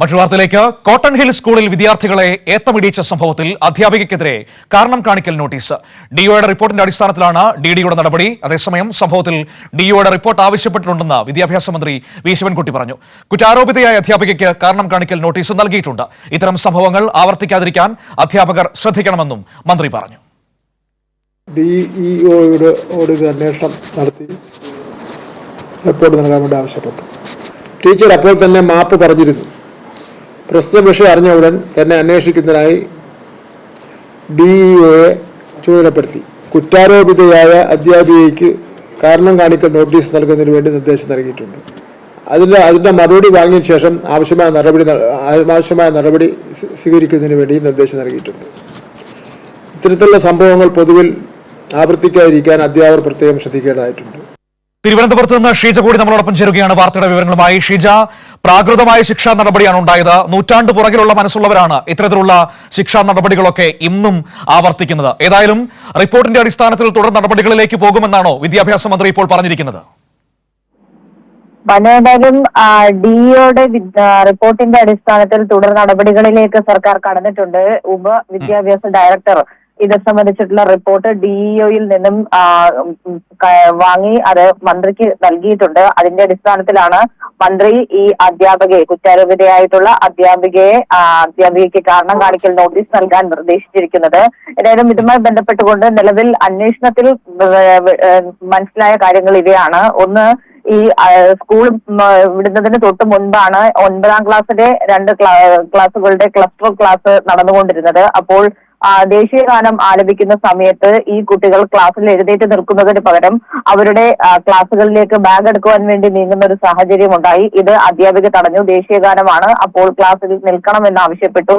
മറ്റൊരു വാർത്തയിലേക്ക്. Cotton hill സ്കൂളിൽ വിദ്യാർത്ഥികളെ ഏത്തമിടിയിച്ച സംഭവത്തിൽ അധ്യാപികയ്ക്കെതിരെ കാരണം കാണിക്കൽ നോട്ടീസ്. ഡിഒയുടെ റിപ്പോർട്ടിന്റെ അടിസ്ഥാനത്തിലാണ് ഡി ഡിയുടെ നടപടി. അതേസമയം സംഭവത്തിൽ ഡിഒയുടെ റിപ്പോർട്ട് ആവശ്യപ്പെട്ടിട്ടുണ്ടെന്ന് വിദ്യാഭ്യാസ മന്ത്രി വി. ശിവൻകുട്ടി പറഞ്ഞു. കുറ്റാരോപിതയായ അധ്യാപികയ്ക്ക് കാരണം കാണിക്കൽ നോട്ടീസ് നൽകിയിട്ടുണ്ട്. ഇത്തരം സംഭവങ്ങൾ ആവർത്തിക്കാതിരിക്കാൻ അധ്യാപകർ ശ്രദ്ധിക്കണമെന്നും മന്ത്രി പറഞ്ഞു. ഡിഇഒയുടെ നടത്തി റിപ്പോർട്ട് ടീച്ചർ അപ്പോൾ തന്നെ മാപ്പ് പറഞ്ഞിരുന്നു. പ്രസ്തുത വിഷയം അറിഞ്ഞ ഉടൻ തന്നെ അന്വേഷിക്കുന്നതിനായി ഡി ഇഒയെ ചുമതലപ്പെടുത്തി. കുറ്റാരോപിതയായ അധ്യാപികയ്ക്ക് കാരണം കാണിക്കൽ നോട്ടീസ് നൽകുന്നതിന് വേണ്ടി നിർദ്ദേശം നൽകിയിട്ടുണ്ട്. അതിന്റെ അതിന്റെ മറുപടി വാങ്ങിയ ശേഷം ആവശ്യമായ നടപടി ആവശ്യമായ നടപടി സ്വീ- സ്വീകരിക്കുന്നതിന് വേണ്ടി നിർദ്ദേശം നൽകിയിട്ടുണ്ട്. ഇത്തരത്തിലുള്ള സംഭവങ്ങൾ പൊതുവിൽ ആവർത്തിക്കാതിരിക്കാൻ അധ്യാപകർ പ്രത്യേകം ശ്രദ്ധിക്കേണ്ടതായിട്ടുണ്ട്. തിരുവനന്തപുരത്ത് നിന്ന് ഷീജ കൂടി നമ്മളോടൊപ്പം ചേരുകയാണ്. വാർത്തയുടെ വിവരങ്ങളുമായി ഷീജ. പ്രാകൃതമായ ശിക്ഷാ നടപടിയാണ് ഉണ്ടായത്. നൂറ്റാണ്ട് പുറകിലുള്ള മനസ്സുള്ളവരാണ് ഇത്തരത്തിലുള്ള ശിക്ഷാ നടപടികളൊക്കെ ഇന്നും ആവർത്തിക്കുന്നത്. ഏതായാലും റിപ്പോർട്ടിന്റെ അടിസ്ഥാനത്തിൽ തുടർ നടപടികളിലേക്ക് പോകുമെന്നാണോ വിദ്യാഭ്യാസ മന്ത്രി ഇപ്പോൾ പറഞ്ഞിരിക്കുന്നത്. വനേതായാലും ഡിഇയുടെ റിപ്പോർട്ടിന്റെ അടിസ്ഥാനത്തിൽ തുടർ നടപടികളിലേക്ക് സർക്കാർ കടന്നിട്ടുണ്ട്. ഉപ വിദ്യാഭ്യാസ ഡയറക്ടർ ഇത് സംബന്ധിച്ചിട്ടുള്ള റിപ്പോർട്ട് ഡിഇഒയിൽ നിന്നും ഉം, ക- വാങ്ങി അത് മന്ത്രിക്ക് നൽകിയിട്ടുണ്ട്. അതിന്റെ അടിസ്ഥാനത്തിലാണ് മന്ത്രി ഈ അധ്യാപകയെ കുറ്റാരോപിതയായിട്ടുള്ള അധ്യാപികയെ അധ്യാപികയ്ക്ക് കാരണം കാണിക്കൽ നോട്ടീസ് നൽകാൻ നിർദ്ദേശിച്ചിരിക്കുന്നത്. ഏതായാലും ഇതുമായി ബന്ധപ്പെട്ടുകൊണ്ട് നിലവിൽ അന്വേഷണത്തിൽ മനസ്സിലായ കാര്യങ്ങൾ ഇവയാണ്. ഒന്ന് ഈ സ്കൂൾ വിടുന്നതിന് തൊട്ട് മുൻപാണ് ഒൻപതാം ക്ലാസ്സിലെ രണ്ട് ക്ലാസുകളുടെ ക്ലസ്റ്റർ ക്ലാസ് നടന്നുകൊണ്ടിരുന്നത്. അപ്പോൾ ആ, ദേശീയ ഗാനം ആലപിക്കുന്ന സമയത്ത് ഈ കുട്ടികൾ ക്ലാസ്സിൽ എഴുന്നേറ്റ് നിൽക്കുന്നതിന് പകരം അവരുടെ ക്ലാസ്സുകളിലേക്ക് ബാഗ് എടുക്കുവാൻ വേണ്ടി നീങ്ങുന്ന ഒരു സാഹചര്യം ഉണ്ടായി. ഇത് അധ്യാപിക തടഞ്ഞു. ദേശീയ ഗാനമാണ് അപ്പോൾ ക്ലാസ്സിൽ നിൽക്കണമെന്ന് ആവശ്യപ്പെട്ടു.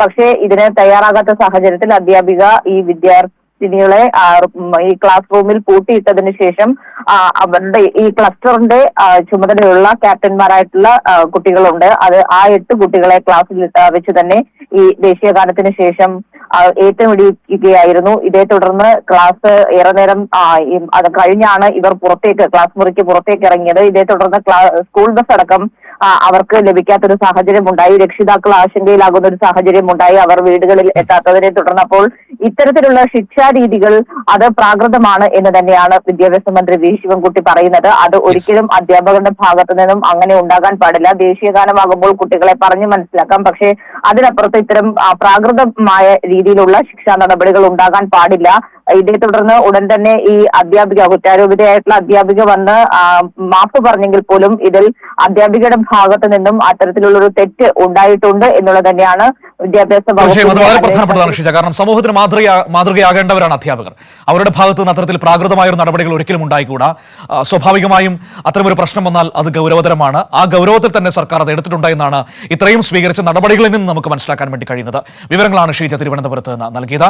പക്ഷേ ഇതിന് തയ്യാറാകാത്ത സാഹചര്യത്തിൽ അധ്യാപിക ഈ വിദ്യാർത്ഥിനികളെ ആ, ഈ ക്ലാസ് റൂമിൽ പൂട്ടിയിട്ടതിന് ശേഷം അവരുടെ ഈ ക്ലസ്റ്ററിന്റെ ചുമതലയുള്ള ക്യാപ്റ്റന്മാരായിട്ടുള്ള കുട്ടികളുണ്ട്. അത് ആ എട്ട് കുട്ടികളെ ക്ലാസ്സിൽ വെച്ച് തന്നെ ഈ ദേശീയ ഗാനത്തിന് ശേഷം ഏറ്റുമിടിക്കുകയായിരുന്നു ഇതേ തുടർന്ന് ക്ലാസ് ഏറെ നേരം അത് കഴിഞ്ഞാണ് ഇവർ പുറത്തേക്ക് ക്ലാസ് മുറിക്ക് പുറത്തേക്ക് ഇറങ്ങിയത്. ഇതേ തുടർന്ന് സ്കൂൾ ബസ് അടക്കം അവർക്ക് ലഭിക്കാത്തൊരു സാഹചര്യം ഉണ്ടായി. രക്ഷിതാക്കൾ ആശങ്കയിലാകുന്ന ഒരു സാഹചര്യം ഉണ്ടായി. അവർ വീടുകളിൽ എത്താത്തതിനെ തുടർന്ന് അപ്പോൾ ഇത്തരത്തിലുള്ള ശിക്ഷാ രീതികൾ അത് പ്രാകൃതമാണ് എന്ന് തന്നെയാണ് വിദ്യാഭ്യാസ മന്ത്രി വി. ശിവൻകുട്ടി പറയുന്നത്. അത് ഒരിക്കലും അധ്യാപകരുടെ ഭാഗത്തു നിന്നും അങ്ങനെ ഉണ്ടാകാൻ പാടില്ല. ദേശീയ ഗാനമാകുമ്പോൾ കുട്ടികളെ പറഞ്ഞു മനസ്സിലാക്കാം. പക്ഷേ അതിനപ്പുറത്ത് ഇത്തരം പ്രാകൃതമായ രീതിയിലുള്ള ശിക്ഷാ നടപടികൾ ഉണ്ടാകാൻ പാടില്ല. ഇതേ തുടർന്ന് ഉടൻ തന്നെ ഈ അധ്യാപിക കുറ്റാരോപിതയായിട്ടുള്ള അധ്യാപിക വന്ന് മാപ്പ് പറഞ്ഞെങ്കിൽ പോലും ഇതിൽ അധ്യാപികയുടെ ഭാഗത്ത് നിന്നും അത്തരത്തിലുള്ള ഒരു തെറ്റ് ഉണ്ടായിട്ടുണ്ട് എന്നുള്ളത് തന്നെയാണ് വിദ്യാഭ്യാസ വളരെ പ്രധാനപ്പെട്ടതാണ് ഷിജ. കാരണം സമൂഹത്തിന് മാതൃക മാതൃകയാകേണ്ടവരാണ് അധ്യാപകർ. അവരുടെ ഭാഗത്ത് നിന്ന് അത്തരത്തിൽ പ്രാകൃതമായ ഒരു നടപടികൾ ഒരിക്കലും ഉണ്ടായിക്കൂടാ. സ്വാഭാവികമായും അത്തരമൊരു പ്രശ്നം വന്നാൽ അത് ഗൗരവതരമാണ്. ആ ഗൗരവത്തിൽ തന്നെ സർക്കാർ അത് എടുത്തിട്ടുണ്ട് എന്നാണ് ഇത്രയും സ്വീകരിച്ച നടപടികളിൽ നിന്ന് നമുക്ക് മനസ്സിലാക്കാൻ വേണ്ടി കഴിയുന്നത്. വിവരങ്ങളാണ് ഷീജ തിരുവനന്തപുരത്ത് നിന്ന് നൽകിയത്.